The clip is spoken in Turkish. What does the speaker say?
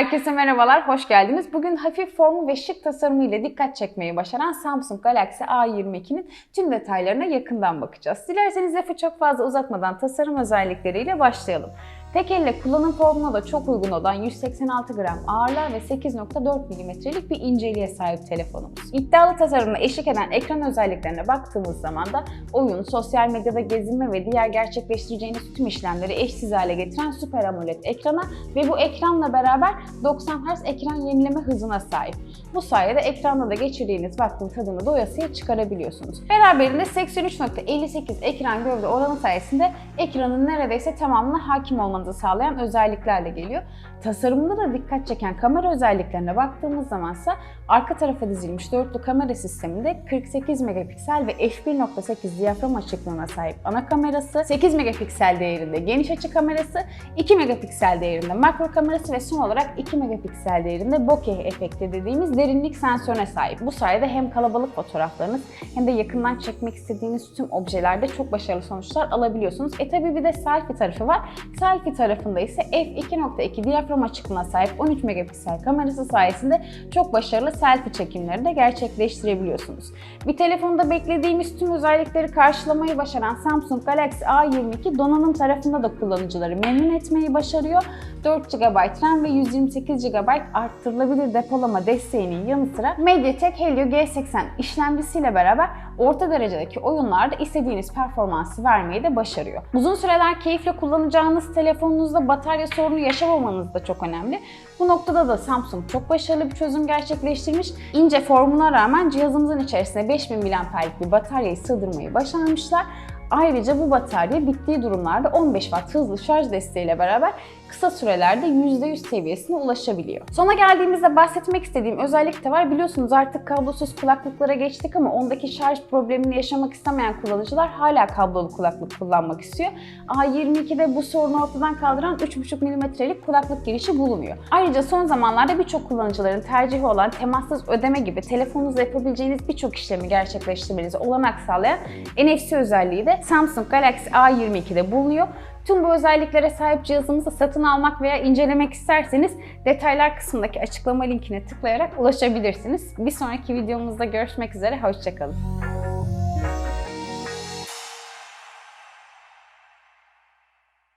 Herkese merhabalar, hoş geldiniz. Bugün hafif formu ve şık tasarımı ile dikkat çekmeyi başaran Samsung Galaxy A22'nin tüm detaylarına yakından bakacağız. Dilerseniz lafı çok fazla uzatmadan tasarım özellikleriyle başlayalım. Tek elle kullanım formuna da çok uygun olan 186 gram ağırlığa ve 8.4 mm'lik bir inceliğe sahip telefonumuz. İddialı tasarımla eşlik eden ekran özelliklerine baktığımız zaman da oyun, sosyal medyada gezinme ve diğer gerçekleştireceğiniz tüm işlemleri eşsiz hale getiren Super AMOLED ekrana ve bu ekranla beraber 90 Hz ekran yenileme hızına sahip. Bu sayede ekranda da geçirdiğiniz vaktin tadını doyasıya çıkarabiliyorsunuz. Beraberinde 83.58 ekran gövde oranı sayesinde ekranın neredeyse tamamına hakim olmanızı sağlayan özelliklerle geliyor. Tasarımında da dikkat çeken kamera özelliklerine baktığımız zamansa arka tarafa dizilmiş dörtlü kamera sisteminde 48 megapiksel ve f1.8 diyafram açıklığına sahip ana kamerası, 8 megapiksel değerinde geniş açı kamerası, 2 megapiksel değerinde makro kamerası ve son olarak 2 megapiksel değerinde bokeh efekti dediğimiz derinlik sensörüne sahip. Bu sayede hem kalabalık fotoğraflarınız hem de yakından çekmek istediğiniz tüm objelerde çok başarılı sonuçlar alabiliyorsunuz. E tabi bir de selfie tarafı var. Selfie tarafında ise f2.2 diyafram açıklığına sahip 13 megapiksel kamerası sayesinde çok başarılı selfie çekimleri de gerçekleştirebiliyorsunuz. Bir telefonda beklediğimiz tüm özellikleri karşılamayı başaran Samsung Galaxy A22 donanım tarafında da kullanıcıları memnun etmeyi başarıyor. 4 GB RAM ve 128 GB arttırılabilir depolama desteğinin yanı sıra MediaTek Helio G80 işlemcisiyle beraber orta derecedeki oyunlarda istediğiniz performansı vermeyi de başarıyor. Uzun süreler keyifle kullanacağınız telefonunuzda batarya sorunu yaşamamanız da çok önemli. Bu noktada da Samsung çok başarılı bir çözüm gerçekleştirmiş. İnce formuna rağmen cihazımızın içerisine 5000 mAh'lik bir bataryayı sığdırmayı başarmışlar. Ayrıca bu batarya bittiği durumlarda 15 Watt hızlı şarj desteğiyle beraber kısa sürelerde %100 seviyesine ulaşabiliyor. Sona geldiğimizde bahsetmek istediğim özellik de var. Biliyorsunuz artık kablosuz kulaklıklara geçtik ama ondaki şarj problemini yaşamak istemeyen kullanıcılar hala kablolu kulaklık kullanmak istiyor. A22'de bu sorunu ortadan kaldıran 3.5 mm'lik kulaklık girişi bulunuyor. Ayrıca son zamanlarda birçok kullanıcıların tercihi olan temassız ödeme gibi telefonunuzla yapabileceğiniz birçok işlemi gerçekleştirmenize olanak sağlayan NFC özelliği de Samsung Galaxy A22'de bulunuyor. Tüm bu özelliklere sahip cihazımızı satın almak veya incelemek isterseniz detaylar kısmındaki açıklama linkine tıklayarak ulaşabilirsiniz. Bir sonraki videomuzda görüşmek üzere, hoşçakalın.